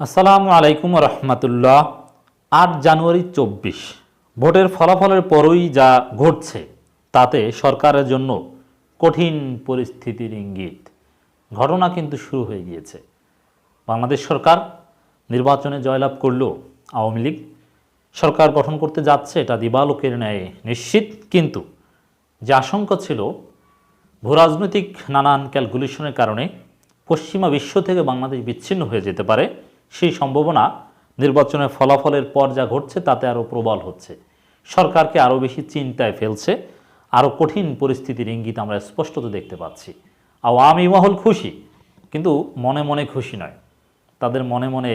আসসালামু আলাইকুম রহমতুল্লাহ। আট জানুয়ারি চব্বিশ। ভোটের ফলাফলের পরই যা ঘটছে, তাতে সরকারের জন্য কঠিন পরিস্থিতির ইঙ্গিত। ঘটনা কিন্তু শুরু হয়ে গিয়েছে। বাংলাদেশ সরকার নির্বাচনে জয়লাভ করলেও আওয়ামী লীগ। সরকার গঠন করতে যাচ্ছে এটা দিবালোকের ন্যায় নিশ্চিত, কিন্তু যে আশঙ্কা ছিল, ভূরাজনৈতিক নানান ক্যালকুলেশনের কারণে পশ্চিমা বিশ্ব থেকে বাংলাদেশ বিচ্ছিন্ন হয়ে যেতে পারে। সেই সম্ভাবনা নির্বাচনের ফলাফলের পর যা ঘটছে তাতে আরও প্রবল হচ্ছে। সরকারকে আরও বেশি চিন্তায় ফেলছে, আরও কঠিন পরিস্থিতির ইঙ্গিত আমরা স্পষ্টত দেখতে পাচ্ছি। আওয়ামী মহল খুশি, কিন্তু মনে মনে খুশি নয়। তাদের মনে মনে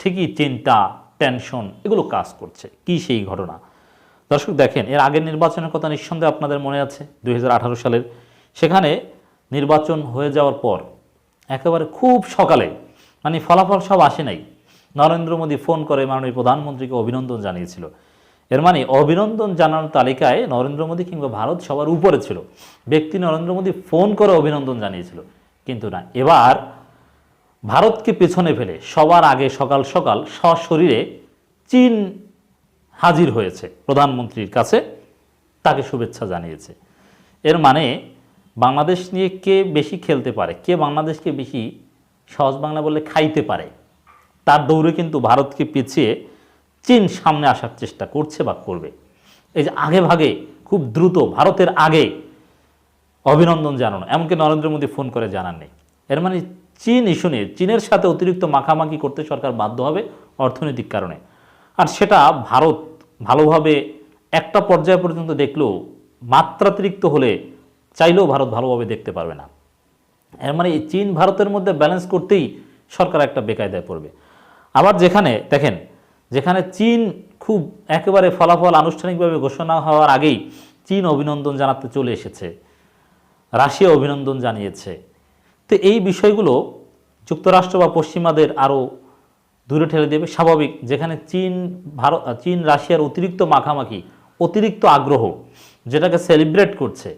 ঠিকই চিন্তা, টেনশন, এগুলো কাজ করছে। কি সেই ঘটনা? দর্শক, দেখেন, এর আগের নির্বাচনের কথা নিঃসন্দেহে আপনাদের মনে আছে দু হাজার আঠারো সালের। সেখানে নির্বাচন হয়ে যাওয়ার পর, একেবারে খুব সকালে মানে ফলাফল সব আসে নাই। নরেন্দ্র মোদী ফোন করে মাননীয় প্রধানমন্ত্রীকে অভিনন্দন জানিয়েছিল। এর মানে অভিনন্দন জানানোর তালিকায় নরেন্দ্র মোদী কিংবা ভারত সবার উপরে ছিল। ব্যক্তি নরেন্দ্র মোদী ফোন করে অভিনন্দন জানিয়েছিল। কিন্তু না, এবার ভারতকে পেছনে ফেলে সবার আগে সকাল সকাল সশরীরে চীন হাজির হয়েছে প্রধানমন্ত্রীর কাছে, তাকে শুভেচ্ছা জানিয়েছে। এর মানে বাংলাদেশ নিয়ে কে বেশি খেলতে পারে, কে বাংলাদেশকে বেশি সহজ বাংলা বলে খাইতে পারে। তার দৌড়ে কিন্তু ভারতকে পিছিয়ে চীন সামনে আসার চেষ্টা করছে বা করবে। এই যে আগে ভাগে খুব দ্রুত ভারতের আগে অভিনন্দন জানানো, এমনকি নরেন্দ্র মোদী ফোন করে জানান নেই। এর মানে চীন ইস্যু নিয়ে, চীনের সাথে অতিরিক্ত মাখামাখি করতে সরকার বাধ্য হবে অর্থনৈতিক কারণে। আর সেটা ভারত ভালোভাবে একটা পর্যায় পর্যন্ত দেখলেও মাত্রাতিরিক্ত হলে চাইলেও ভারত ভালোভাবে দেখতে পারবে না। এর মানে চীন ভারতের মধ্যে ব্যালেন্স করতেই সরকার একটা বেকায়দায় পড়বে। আবার যেখানে, দেখেন, যেখানে চীন খুব একেবারে ফলাফল আনুষ্ঠানিকভাবে ঘোষণা হওয়ার আগেই চীন অভিনন্দন জানাতে চলে এসেছে, রাশিয়া অভিনন্দন জানিয়েছে। তো এই বিষয়গুলো যুক্তরাষ্ট্র বা পশ্চিমাদের আরও দূরে ঠেলে দেবে। স্বাভাবিক, যেখানে চীন, ভারত, চীন, রাশিয়ার অতিরিক্ত মাখামাখি, অতিরিক্ত আগ্রহ, যেটাকে সেলিব্রেট করছে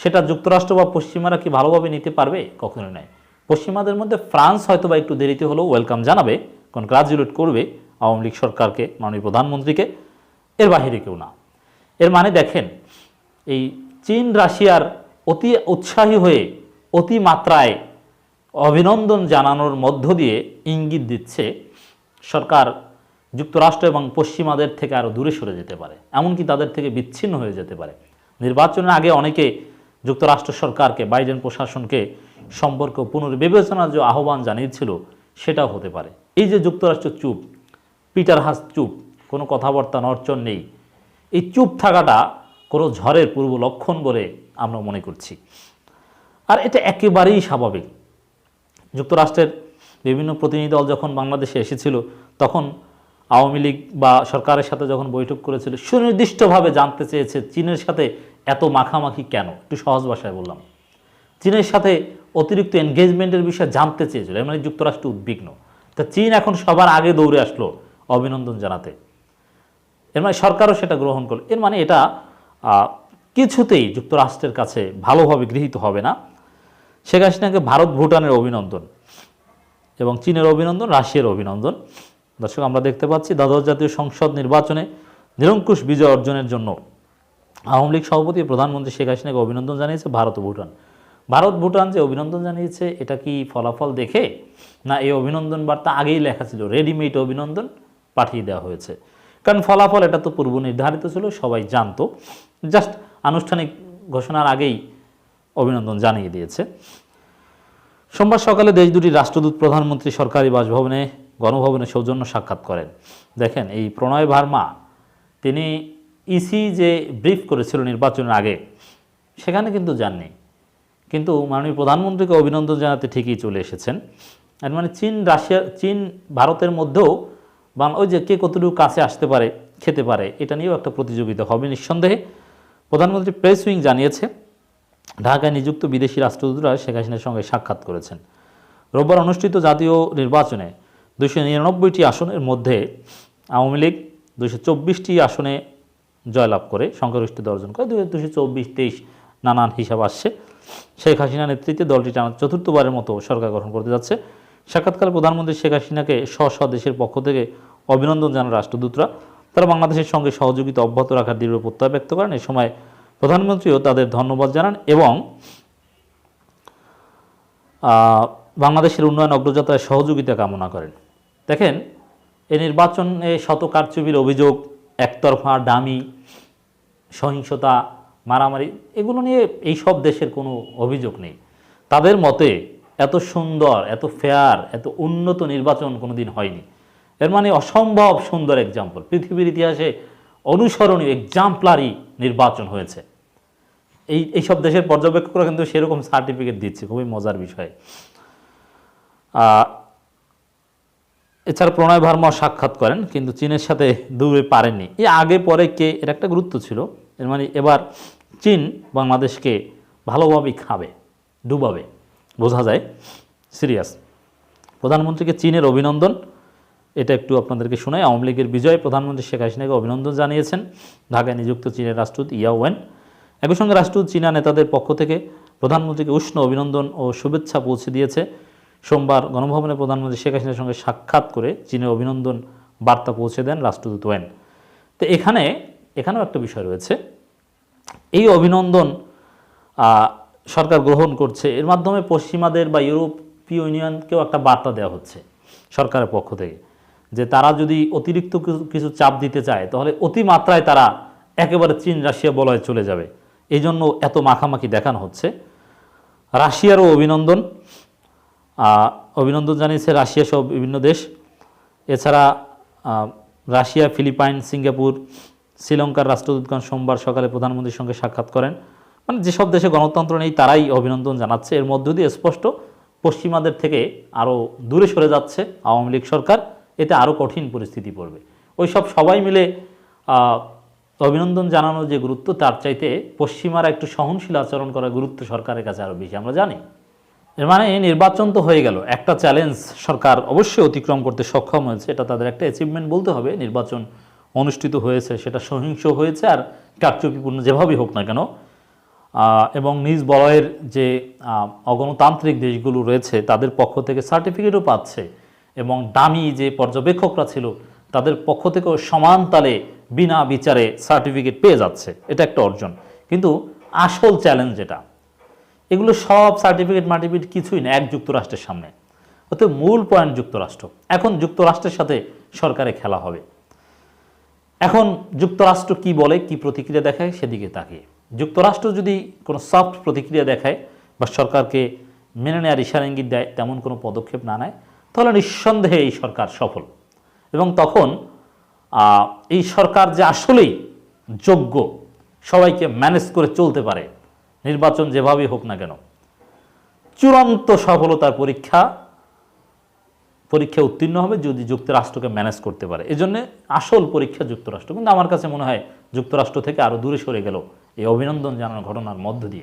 সেটা যুক্তরাষ্ট্র বা পশ্চিমারা কি ভালোভাবে নিতে পারবে? কখনো নয়। পশ্চিমাদের মধ্যে ফ্রান্স হয়তো বা একটু দেরিতে হলেও ওয়েলকাম জানাবে, কনগ্রাচুলেট করবে আওয়ামী লীগ সরকারকে, মাননীয় প্রধানমন্ত্রীকে, এর বাহিরে কেউ না। এর মানে দেখেন, এই চীন, রাশিয়ার অতি উৎসাহী হয়ে, অতি মাত্রায় অভিনন্দন জানানোর মধ্য দিয়ে ইঙ্গিত দিচ্ছে সরকার যুক্তরাষ্ট্র এবং পশ্চিমাদের থেকে আরও দূরে সরে যেতে পারে। এমনকি তাদের থেকে বিচ্ছিন্ন হয়ে যেতে পারে। নির্বাচনের আগে অনেকে যুক্তরাষ্ট্র সরকারকে, বাইডেন প্রশাসনকে সম্পর্ক পুনর্বিবেচনার যে আহ্বান জানিয়েছিল, সেটাও হতে পারে। এই যে যুক্তরাষ্ট্র চুপ, পিটার হাস চুপ, কোনো কথাবার্তা নড়চড় নেই, এই চুপ থাকাটা কোনো ঝড়ের পূর্ব লক্ষণ বলে আমরা মনে করছি। আর এটা একেবারেই স্বাভাবিক। যুক্তরাষ্ট্রের বিভিন্ন প্রতিনিধি দল যখন বাংলাদেশে এসেছিল, তখন আওয়ামী লীগ বা সরকারের সাথে যখন বৈঠক করেছিল, সুনির্দিষ্টভাবে জানতে চেয়েছে চীনের সাথে এত মাখামাখি কেন? একটু সহজ ভাষায় বললাম। চীনের সাথে অতিরিক্ত এনগেজমেন্টের বিষয়ে জানতে চেয়েছিল মানে যুক্তরাষ্ট্র উদ্বিগ্ন। তা চীন এখন সবার আগে দৌড়ে আসলো অভিনন্দন জানাতে। এর মানে সরকারও সেটা গ্রহণ করল। এর মানে এটা কিছুতেই যুক্তরাষ্ট্রের কাছে ভালোভাবে গৃহীত হবে না। শেখ হাসিনাকে ভারত ভুটানের অভিনন্দন এবং চীনের অভিনন্দন, রাশিয়ার অভিনন্দন। দর্শক, আমরা দেখতে পাচ্ছি দ্বাদশ জাতীয় সংসদ নির্বাচনে নিরঙ্কুশ বিজয় অর্জনের জন্য আওয়ামী লীগ সভাপতি প্রধানমন্ত্রী শেখ হাসিনাকে অভিনন্দন জানিয়েছে, ভারত ভুটান। ভারত ভুটান যে অভিনন্দন জানিয়েছে, এটা কি ফলাফল দেখে? না, এই অভিনন্দন বার্তা আগেই লেখা ছিল, রেডিমেড অভিনন্দন পাঠিয়ে দেওয়া হয়েছে। কারণ ফলাফল এটা তো পূর্ব নির্ধারিত ছিল, সবাই জানতো। জাস্ট আনুষ্ঠানিক ঘোষণার আগেই অভিনন্দন জানিয়ে দিয়েছে। সোমবার সকালে দেশ দুটির রাষ্ট্রদূত প্রধানমন্ত্রী সরকারি বাসভবনে, গণভবনে সৌজন্য সাক্ষাৎ করেন। দেখেন, এই প্রণয় ভার্মা, তিনি ইসি যে ব্রিফ করেছিল নির্বাচনের আগে, সেখানে কিন্তু যাননি। কিন্তু মাননীয় প্রধানমন্ত্রীকে অভিনন্দন জানাতে ঠিকই চলে এসেছেন। আর মানে চীন, রাশিয়া, চীন, ভারতের মধ্যেও বাং- ওই যে কে কতটুকু কাছে আসতে পারে, খেতে পারে, এটা নিয়েও একটা প্রতিযোগিতা হবে নিঃসন্দেহে। প্রধানমন্ত্রী প্রেস উইং জানিয়েছে, ঢাকায় নিযুক্ত বিদেশি রাষ্ট্রদূতরা শেখ হাসিনার সঙ্গে সাক্ষাৎ করেছেন। রোববার অনুষ্ঠিত জাতীয় নির্বাচনে দুশো নিরানব্বইটি আসনের মধ্যে আওয়ামী লীগ দুশো চব্বিশটি আসনে জয়লাভ করে সংখ্যাগরিষ্ঠতা অর্জন করে দুশো চব্বিশ, তেইশ নানান হিসাব আসছে। শেখ হাসিনা নেতৃত্বে দলটি টানা চতুর্থবারের মতো সরকার গঠন করতে যাচ্ছে। সাক্ষাৎকালে প্রধানমন্ত্রী শেখ হাসিনাকে স্ব স্ব দেশের পক্ষ থেকে অভিনন্দন জানান রাষ্ট্রদূতরা। তারা বাংলাদেশের সঙ্গে সহযোগিতা অব্যাহত রাখার দৃঢ় প্রত্যয় ব্যক্ত করেন। এ সময় প্রধানমন্ত্রীও তাদের ধন্যবাদ জানান এবং বাংলাদেশের উন্নয়ন অগ্রযাত্রায় সহযোগিতা কামনা করেন। দেখেন, এ নির্বাচনে শত কারচুপির অভিযোগ একতরফা, দামি, সহিংসতা, মারামারি, এগুলো নিয়ে এই সব দেশের কোনো অভিযোগ নেই। তাদের মতে এত সুন্দর, এত ফেয়ার এত উন্নত নির্বাচন কোনোদিন হয়নি। এর মানে অসম্ভব সুন্দর এক্সাম্পল পৃথিবীর ইতিহাসে অনুসরণীয় এক্সাম্পলারি নির্বাচন হয়েছে। এই এইসব দেশের পর্যবেক্ষকরা কিন্তু সেরকম সার্টিফিকেট দিচ্ছে। খুবই মজার বিষয়। এছাড়া প্রণয় ভার্মা সাক্ষাৎ করেন, কিন্তু চীনের সাথে দূরে পারেননি। এই আগে পরে কে, এর একটা গুরুত্ব ছিল। এর মানে এবার চীন বাংলাদেশকে ভালোভাবেই খাবে, ডুবাবে, বোঝা যায়। সিরিয়াস। প্রধানমন্ত্রীকে চীনের অভিনন্দন। এটা একটু আপনাদেরকে শোনাই। আওয়ামী লীগের বিজয় প্রধানমন্ত্রী শেখ হাসিনাকে অভিনন্দন জানিয়েছেন। ঢাকায় নিযুক্ত চীনের রাষ্ট্রদূত ইয়া ওয়েন। একই সঙ্গে রাষ্ট্রদূত চীনা নেতাদের পক্ষ থেকে প্রধানমন্ত্রীকে উষ্ণ অভিনন্দন ও শুভেচ্ছা পৌঁছে দিয়েছে। সোমবার গণভবনে প্রধানমন্ত্রী শেখ হাসিনার সঙ্গে সাক্ষাৎ করে চীনের অভিনন্দন বার্তা পৌঁছে দেন রাষ্ট্রদূত ওয়েন। তো এখানে, এখানেও একটা বিষয় রয়েছে। এই অভিনন্দন সরকার গ্রহণ করছে, এর মাধ্যমে পশ্চিমাদের বা ইউরোপীয় ইউনিয়নকেও একটা বার্তা দেওয়া হচ্ছে সরকারের পক্ষ থেকে, যে তারা যদি অতিরিক্ত কিছু- চাপ দিতে চায়, তাহলে অতিমাত্রায় তারা একেবারে চীন, রাশিয়া বলয়ে চলে যাবে। এই জন্য এত মাখামাখি দেখানো হচ্ছে। রাশিয়ারও অভিনন্দন। অভিনন্দন জানিয়েছে রাশিয়া সহ বিভিন্ন দেশ। এছাড়া রাশিয়া, ফিলিপাইন, সিঙ্গাপুর, শ্রীলঙ্কার রাষ্ট্রদূতগণ সোমবার সকালে প্রধানমন্ত্রীর সঙ্গে সাক্ষাৎ করেন। মানে যেসব দেশে গণতন্ত্র নেই, তারাই অভিনন্দন জানাচ্ছে। এর মধ্য দিয়ে স্পষ্ট, পশ্চিমাদের থেকে আরও দূরে সরে যাচ্ছে আওয়ামী লীগ সরকার। এতে আরও কঠিন পরিস্থিতি পড়বে। ওই সব সবাই মিলে অভিনন্দন জানানোর যে গুরুত্ব, তার চাইতে পশ্চিমারা একটু সহনশীল আচরণ করার গুরুত্ব সরকারের কাছে আরও বেশি, আমরা জানি। এর মানে নির্বাচন তো হয়ে গেল। একটা চ্যালেঞ্জ সরকার অবশ্যই অতিক্রম করতে সক্ষম হয়েছে, এটা তাদের একটা অ্যাচিভমেন্ট বলতে হবে। নির্বাচন অনুষ্ঠিত হয়েছে, সেটা সহিংস হয়েছে আর কারচুপিপূর্ণ যেভাবেই হোক না কেন। এবং নিজ বলয়ের যে অগণতান্ত্রিক দেশগুলো রয়েছে, তাদের পক্ষ থেকে সার্টিফিকেটও পাচ্ছে এবং দামি যে পর্যবেক্ষকরা ছিল, তাদের পক্ষ থেকেও সমান তালে বিনা বিচারে সার্টিফিকেট পেয়ে যাচ্ছে। এটা একটা অর্জন। কিন্তু আসল চ্যালেঞ্জ যেটা এগুলো সব সার্টিফিকেট মার্টিফিকেট কিছুই না, এক যুক্তরাষ্ট্রের সামনে। অতএব মূল পয়েন্ট যুক্তরাষ্ট্র। এখন যুক্তরাষ্ট্রের সাথে সরকারে খেলা হবে। এখন যুক্তরাষ্ট্র কি বলে, কি প্রতিক্রিয়া দেখায় সেদিকে তাকিয়ে। যুক্তরাষ্ট্র যদি কোনো সফট প্রতিক্রিয়া দেখায় বা সরকারকে মেনে নেওয়ার ইশারা ইঙ্গিত দেয়, তেমন কোনো পদক্ষেপ না নেয়, তাহলে নিঃসন্দেহে এই সরকার সফল। এবং তখন এই সরকার যে আসলেই যোগ্য, সবাইকে ম্যানেজ করে চলতে পারে নির্বাচন যেভাবেই হোক না কেন, চূড়ান্ত সফলতার পরীক্ষা পরীক্ষা উত্তীর্ণ হবে যদি যুক্তরাষ্ট্রকে ম্যানেজ করতে পারে। এই জন্যে আসল পরীক্ষা যুক্তরাষ্ট্র। কিন্তু আমার কাছে মনে হয় যুক্তরাষ্ট্র থেকে আরও দূরে সরে গেল এই অভিনন্দন জানানোর ঘটনার মধ্য দিয়ে।